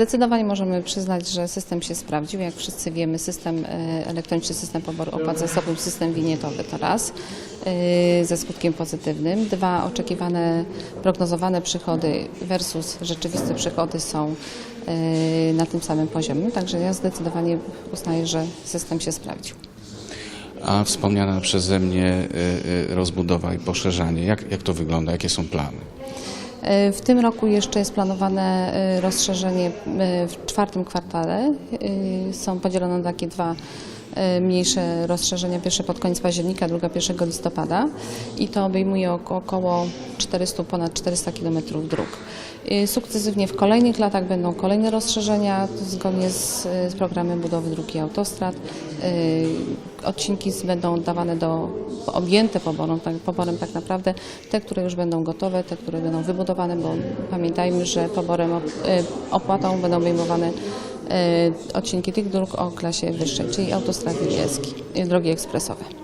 Zdecydowanie możemy przyznać, że system się sprawdził. Jak wszyscy wiemy, system e, elektroniczny system poboru opłat za sobą system winietowy to raz e, ze skutkiem pozytywnym. Dwa oczekiwane, prognozowane przychody versus rzeczywiste przychody są e, na tym samym poziomie. Także ja zdecydowanie uznaję, że system się sprawdził. A wspomniana przeze mnie rozbudowa i poszerzanie, jak, jak to wygląda, jakie są plany? E, W tym roku jeszcze jest planowane e, rozszerzenie e, w czwartym kwartale. Są podzielone na takie dwa mniejsze rozszerzenia. Pierwsze pod koniec października, druga 1 listopada i to obejmuje oko- około 400, ponad 400 km dróg. E, Sukcesywnie w kolejnych latach będą kolejne rozszerzenia zgodnie z, z programem budowy dróg i autostrad. E, Odcinki będą dawane do objęte poborem tak, poborem tak naprawdę te, które już będą gotowe, te, które będą wybudowane, bo pamiętajmy, że poborem e, opłatą będą obejmowane odcinki tych dróg o klasie wyższej, czyli autostrady drogi ekspresowe.